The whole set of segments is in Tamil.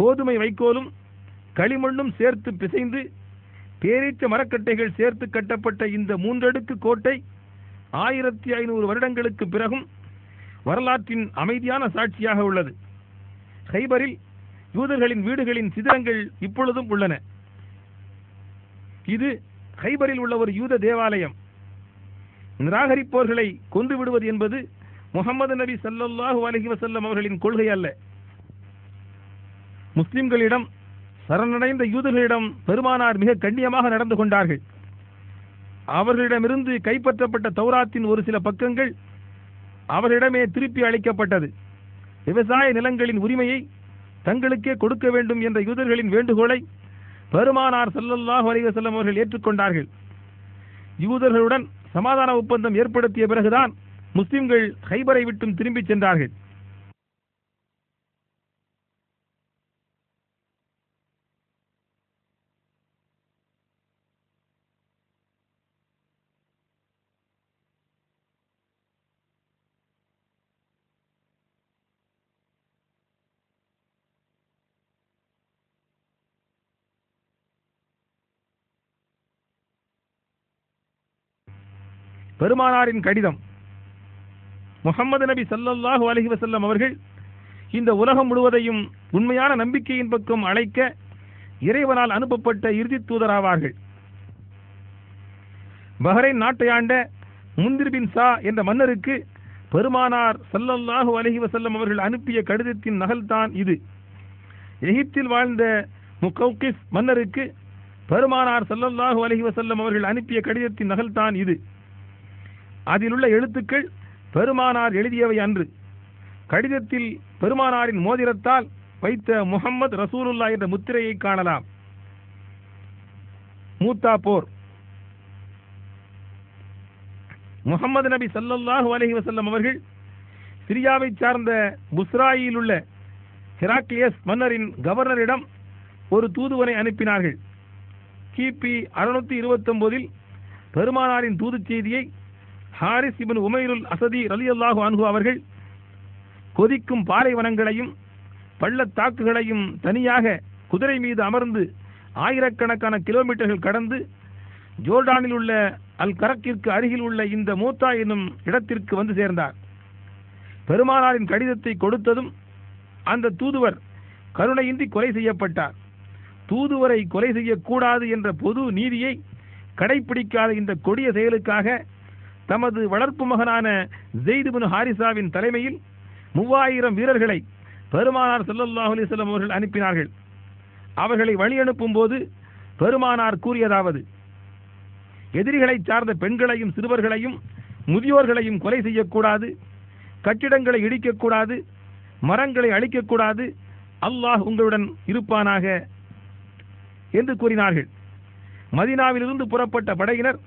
கோதுமை வைக்கோலும் களிமண்ணும் சேர்த்து பிசைந்து பேரீச்ச மரக்கட்டைகள் சேர்த்து கட்டப்பட்ட இந்த மூன்றடுக்கு கோட்டை ஆயிரத்தி ஐநூறு வருடங்களுக்கு பிறகும் வரலாற்றின் அமைதியான சாட்சியாக உள்ளது. ஹைபரில் யூதர்களின் வீடுகளின் சிதிரங்கள் இப்பொழுதும் உள்ளன. இது ஹைபரில் உள்ள ஒரு யூத தேவாலயம். நிராகரிப்போர்களை கொன்று விடுவது என்பது முகமது நபி சல்லாஹூ அலஹி வசல்லம் அவர்களின் கொள்கை அல்ல. முஸ்லிம்களிடம் சரணடைந்த யூதர்களிடம் பெருமானார் மிக கண்ணியமாக நடந்து கொண்டார்கள். அவர்களிடமிருந்து கைப்பற்றப்பட்ட தௌராத்தின் ஒரு சில பக்கங்கள் அவர்களிடமே திருப்பி அளிக்கப்பட்டது. விவசாய நிலங்களின் உரிமையை தங்களுக்கே கொடுக்க வேண்டும் என்ற யூதர்களின் வேண்டுகோளை பெருமானார் ஸல்லல்லாஹு அலைஹி அவர்கள் ஏற்றுக்கொண்டார்கள். யூதர்களுடன் சமாதான ஒப்பந்தம் ஏற்படுத்திய பிறகுதான் முஸ்லிம்கள் ஹைபரை விட்டும் திரும்பிச் சென்றார்கள். பெருமானாரின் கடிதம். முகமது நபி ஸல்லல்லாஹு அலஹி வசல்லம் அவர்கள் இந்த உலகம் முழுவதையும் உண்மையான நம்பிக்கையின் பக்கம் அழைக்க இறைவனால் அனுப்பப்பட்ட இறுதி தூதராவார்கள். பஹ்ரைன் நாட்டை ஆண்ட முந்திர் பின் சா என்ற மன்னருக்கு பெருமானார் சல்லல்லாஹு அலஹி வசல்லம் அவர்கள் அனுப்பிய கடிதத்தின் நகல்தான் இது. எகிப்தில் வாழ்ந்த முகௌகிஸ் மன்னருக்கு பெருமானார் சல்லல்லாஹு அலஹி வசல்லம் அவர்கள் அனுப்பிய கடிதத்தின் நகல்தான் இது. அதில் உள்ள எழுத்துக்கள் பெருமானார் எழுதியவை அன்று. கடிதத்தில் பெருமானாரின் மோதிரத்தால் வைத்த முகம்மது ரசூலுல்லா என்ற முத்திரையை காணலாம். மூத்தா போர். முகமது நபி ஸல்லல்லாஹு அலஹி வசல்லம் அவர்கள் சிரியாவைச் சார்ந்த புஸ்ராயில் உள்ள ஹெராக்லியஸ் மன்னரின் கவர்னரிடம் ஒரு தூதுவனை அனுப்பினார்கள். கிபி அறுநூத்தி இருபத்தொன்பதில் பெருமானாரின் தூதுச் செய்தியை ஹாரிஸ் இபின் உமைருல் அசதி ரலியல்லாஹு அன்ஹு அவர்கள் கொதிக்கும் பாலைவனங்களையும் பள்ளத்தாக்குகளையும் தனியாக குதிரை மீது அமர்ந்து ஆயிரக்கணக்கான கிலோமீட்டர்கள் கடந்து ஜோர்டானில் உள்ள அல் கரக்கிற்கு அருகில் உள்ள இந்த மூத்தா என்னும் இடத்திற்கு வந்து சேர்ந்தார். பெருமானாரின் கடிதத்தை கொடுத்ததும் அந்த தூதுவர் கருணையின்றி கொலை செய்யப்பட்டார். தூதுவரை கொலை செய்யக்கூடாது என்ற பொது நீதியை கடைபிடிக்காத இந்த கொடிய செயலுக்காக தமது வளர்ப்பு மகனான ஜெய்துபின் ஹாரிசாவின் தலைமையில் மூவாயிரம் வீரர்களை பெருமானார் சல்லல்லாஹ் அலிசல்லம் அவர்கள் அனுப்பினார்கள். அவர்களை வழி அனுப்பும் போது பெருமானார் கூறியதாவது எதிரிகளை சார்ந்த பெண்களையும் சிறுவர்களையும் முதியோர்களையும் கொலை செய்யக்கூடாது கட்டிடங்களை இடிக்கக்கூடாது மரங்களை அழிக்கக்கூடாது அல்லாஹ் உங்களுடன் இருப்பானாக என்று கூறினார்கள். மதினாவிலிருந்து புறப்பட்ட படையினர்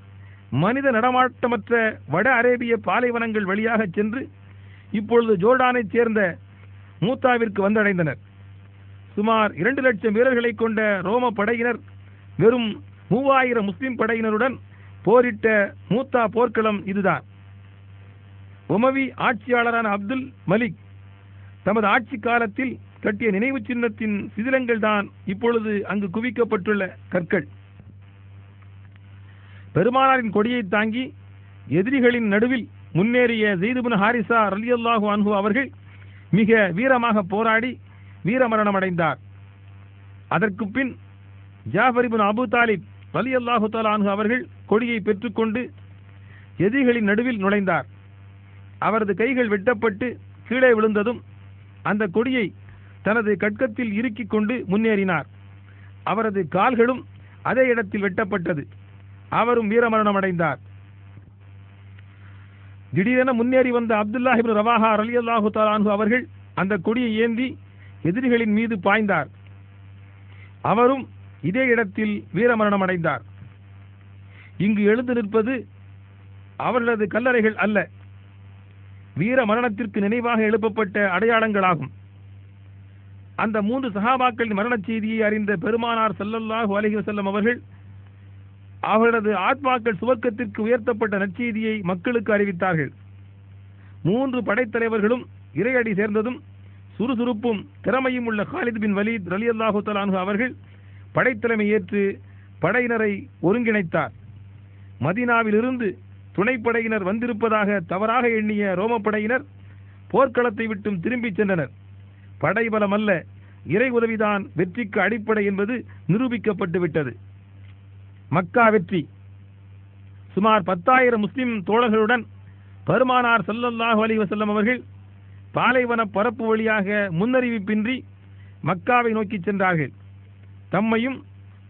மனித நடமாட்டமற்ற வட அரேபிய பாலைவனங்கள் வழியாக சென்று இப்பொழுது ஜோர்டானைச் சேர்ந்த மூத்தாவிற்கு வந்தடைந்தனர். சுமார் இரண்டு லட்சம் வீரர்களை கொண்ட ரோம படையினர் வெறும் மூவாயிரம் முஸ்லிம் படையினருடன் போரிட்ட மூத்தா போர்க்களம் இதுதான். உமவி ஆட்சியாளரான அப்துல் மலிக் தமது ஆட்சி காலத்தில் கட்டிய நினைவு சின்னத்தின் சிதிலங்கள் தான் இப்பொழுது அங்கு குவிக்கப்பட்டுள்ள கற்கள். பெருமானாரின் கொடியை தாங்கி எதிரிகளின் நடுவில் முன்னேறிய ஜெய்துபின் ஹாரிசா ரலியல்லாஹு அன்ஹு அவர்கள் மிக வீரமாக போராடி வீரமரணம் அடைந்தார் அதற்கு பின் ஜாஃபரிபின் அபு தாலிப் ரலியல்லாஹு அல்லாஹு அன்ஹு அவர்கள் கொடியை பெற்றுக்கொண்டு எதிரிகளின் நடுவில் நுழைந்தார். அவரது கைகள் வெட்டப்பட்டு கீழே விழுந்ததும் அந்த கொடியை தனது கட்கத்தில் இறுக்கிக் கொண்டு முன்னேறினார். அவரது கால்களும் அதே இடத்தில் வெட்டப்பட்டது. அவரும் வீரமரணம் அடைந்தார் திடீரென முன்னேறி வந்த அப்துல்லாஹி இப்னு ரவாஹா அலி அல்லாஹு அன்ஹு அவர்கள் அந்த கொடியை ஏந்தி எதிரிகளின் மீது பாய்ந்தார். அவரும் இதே இடத்தில் வீரமரணம் அடைந்தார் இங்கு எழுந்து நிற்பது அவர்களது கல்லறைகள் அல்ல. வீர மரணத்திற்கு நினைவாக எழுப்பப்பட்ட அடையாளங்களாகும். அந்த மூன்று சஹாபாக்களின் மரணச் செய்தியை அறிந்த பெருமானார் ஸல்லல்லாஹு அலைஹி வஸல்லம் அவர்கள் அவர்களது ஆத்மாக்கள் சுவர்க்கத்திற்கு உயர்த்தப்பட்ட நற்செய்தியை மக்களுக்கு அறிவித்தார்கள். மூன்று படைத்தலைவர்களும் இறையடி சேர்ந்ததும் சுறுசுறுப்பும் திறமையும் உள்ள ஹாலித் பின் வலீத் ரலியல்லாஹு தலானு அவர்கள் படைத்தலைமை ஏற்று படையினரை ஒருங்கிணைத்தார். மதீனாவிலிருந்து துணைப்படையினர் வந்திருப்பதாக தவறாக எண்ணிய ரோமப்படையினர் போர்க்களத்தை விட்டும் திரும்பிச் சென்றனர். படைபலம் அல்ல இறை உதவிதான் வெற்றிக்கு அடிப்படை என்பது நிரூபிக்கப்பட்டு விட்டது. மக்கா வெற்றி. சுமார் பத்தாயிரம் முஸ்லிம் தோழர்களுடன் பெருமானார் சல்லல்லாஹு அலி வசல்லம் அவர்கள் பாலைவன பரப்பு வழியாக முன்னறிவிப்பின்றி மக்காவை நோக்கி சென்றார்கள். தம்மையும்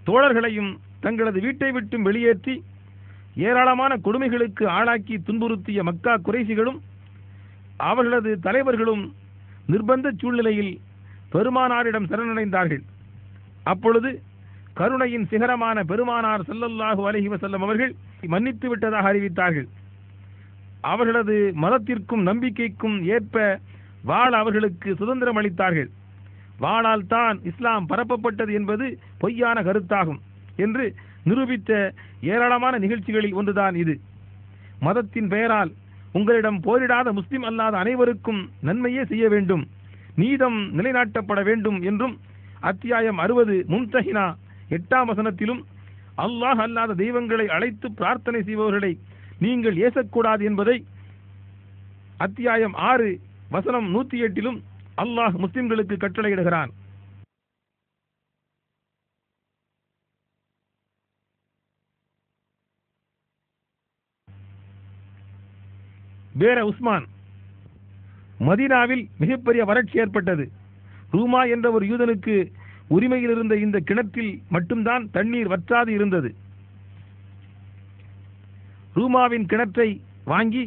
தோழர்களையும் தங்களது வீட்டை விட்டும் வெளியேற்றி ஏராளமான கொடுமைகளுக்கு ஆளாக்கி துன்புறுத்திய மக்கா குறைசிகளும் அவர்களது தலைவர்களும் நிர்பந்த சூழ்நிலையில் பெருமானாரிடம் சரணடைந்தார்கள். அப்பொழுது கருணையின் சிகரமான பெருமானார் ஸல்லல்லாஹு அலைஹி செல்லும் அவர்கள் மன்னித்து விட்டதாக அறிவித்தார்கள். அவர்களது மதத்திற்கும் நம்பிக்கைக்கும் ஏற்ப வாழ அவர்களுக்கு சுதந்திரம் அளித்தார்கள். வாளால் தான் இஸ்லாம் பரப்பப்பட்டது என்பது பொய்யான கருத்தாகும் என்று நிரூபித்த ஏராளமான நிகழ்ச்சிகளில் ஒன்றுதான் இது. மதத்தின் பெயரால் உங்களிடம் போரிடாத முஸ்லிம் அல்லாத அனைவருக்கும் நன்மையே செய்ய வேண்டும். நீதம் நிலைநாட்டப்பட வேண்டும் என்றும் அத்தியாயம் அறுபது மும்தஹினா எட்டாம் வசனத்திலும் அல்லாஹ் அல்லாத தெய்வங்களை அழைத்து பிரார்த்தனை செய்பவர்களை நீங்கள் ஏசக்கூடாது என்பதை அத்தியாயம் ஆறு வசனம் நூத்தி எட்டிலும் அல்லாஹ் முஸ்லிம்களுக்கு கட்டளையிடுகிறான். பேர உஸ்மான் மதீனாவில் மிகப்பெரிய வறட்சி ஏற்பட்டது. ரூமா என்ற ஒரு யூதனுக்கு உரிமையில் இருந்த இந்த கிணற்றில் மட்டும்தான் தண்ணீர் வற்றாது இருந்தது. ரூமாவின் கிணற்றை வாங்கி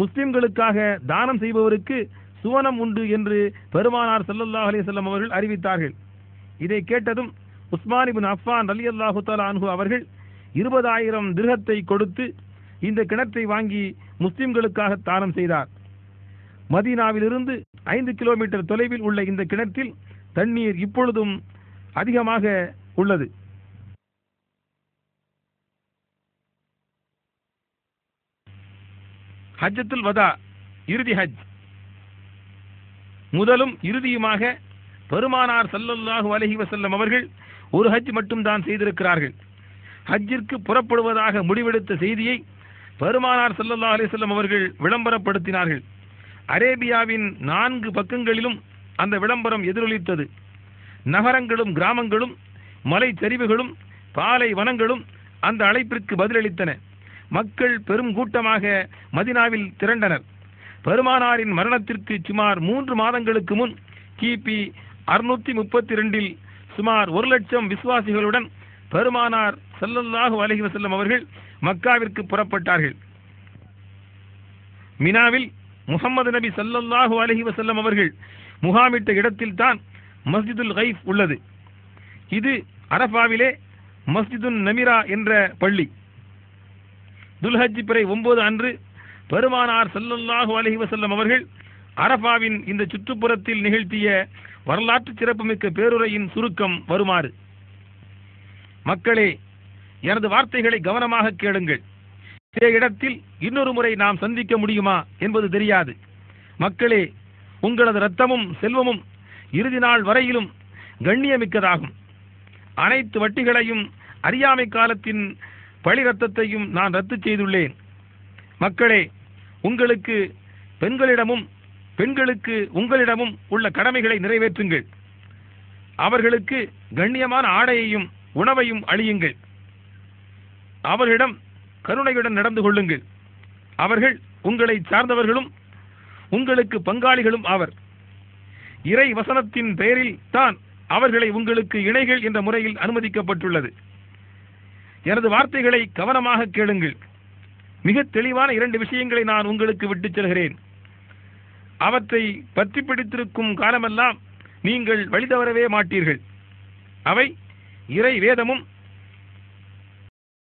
முஸ்லிம்களுக்காக தானம் செய்பவருக்கு சுவனம் உண்டு என்று பெருமானார் ஸல்லல்லாஹு அலிசல்லம் அவர்கள் அறிவித்தார்கள். இதை கேட்டதும் உஸ்மானிபின் இப்னு அஃபான் ரலியல்லாஹு தஆலா அன்ஹு அவர்கள் இருபதாயிரம் திருகத்தை கொடுத்து இந்த கிணற்றை வாங்கி முஸ்லிம்களுக்காக தானம் செய்தார். மதீனாவிலிருந்து ஐந்து கிலோமீட்டர் தொலைவில் உள்ள இந்த கிணற்றில் தண்ணீர் இப்பொழுதும் அதிகமாக உள்ளது. ஹஜ்ஜத்துல் வதா இறுதி ஹஜ். முதலும் இறுதியுமாக பெருமானார் சல்லல்லாஹு அலஹி வசல்லம் அவர்கள் ஒரு ஹஜ் மட்டும்தான் செய்திருக்கிறார்கள். ஹஜ்ஜிற்கு புறப்படுவதாக முடிவெடுத்த செய்தியை பெருமானார் ஸல்லல்லாஹு அலிசல்லம் அவர்கள் விளம்பரப்படுத்தினார்கள். அரேபியாவின் நான்கு பக்கங்களிலும் அந்த விளம்பரம் எதிரொலித்தது. நகரங்களும் கிராமங்களும் மலை சரிவுகளும் பாலை வனங்களும் அந்த அழைப்பிற்கு பதிலளித்தன. மக்கள் பெரும் கூட்டமாக மதினாவில் திரண்டனர். பெருமானாரின் மரணத்திற்கு சுமார் மூன்று மாதங்களுக்கு முன் கிபி அறுநூத்தி முப்பத்தி ரெண்டில் சுமார் ஒரு லட்சம் விசுவாசிகளுடன் பெருமானார் செல்லல்லாஹு அலைஹி செல்லும் அவர்கள் மக்காவிற்கு புறப்பட்டார்கள். மினாவில் முகமது நபி ஸல்லல்லாஹு அலைஹி செல்லும் அவர்கள் முகாமிட்ட இடத்தில்தான் மஸ்ஜிதுல் கைஃப் உள்ளது. இது அரஃபாவிலே மஸ்ஜிதுன் நமிரா என்ற பள்ளி. துல்ஹஜ் பிறை ஒன்பது அன்று பெருமானார் செல்லல்லாஹு அலஹி வசல்லம் அவர்கள் அரஃபாவின் இந்த சுற்றுப்புறத்தில் நிகழ்த்திய வரலாற்று சிறப்புமிக்க பேருரையின் சுருக்கம் வருமாறு. மக்களே எனது வார்த்தைகளை கவனமாக கேளுங்கள். இதே இடத்தில் இன்னொரு முறை நாம் சந்திக்க முடியுமா என்பது தெரியாது. மக்களே உங்களது இரத்தமும் செல்வமும் இறுதி நாள் வரையிலும் கண்ணியமிக்கதாகும். அனைத்து வட்டிகளையும் அறியாமை காலத்தின் பழி ரத்தத்தையும் நான் ரத்து செய்துள்ளேன். மக்களே உங்களுக்கு பெண்களிடமும் பெண்களுக்கு உங்களிடமும் உள்ள கடமைகளை நிறைவேற்றுங்கள். அவர்களுக்கு கண்ணியமான ஆடையையும் உணவையும் அழியுங்கள். அவர்களிடம் கருணையுடன் நடந்து கொள்ளுங்கள். அவர்கள் உங்களை சார்ந்தவர்களும் உங்களுக்கு பங்காளிகளும் ஆவர். இறை வசனத்தின் பெயரில் தான் அவர்களை உங்களுக்கு இணைகள் என்ற முறையில் அனுமதிக்கப்பட்டுள்ளது. எனது வார்த்தைகளை கவனமாக கேளுங்கள். மிக தெளிவான இரண்டு விஷயங்களை நான் உங்களுக்கு விட்டுச் செல்கிறேன். அவற்றை பற்றி பிடித்திருக்கும் காலமெல்லாம் நீங்கள் வழிதவரவே மாட்டீர்கள். அவை இறை வேதமும்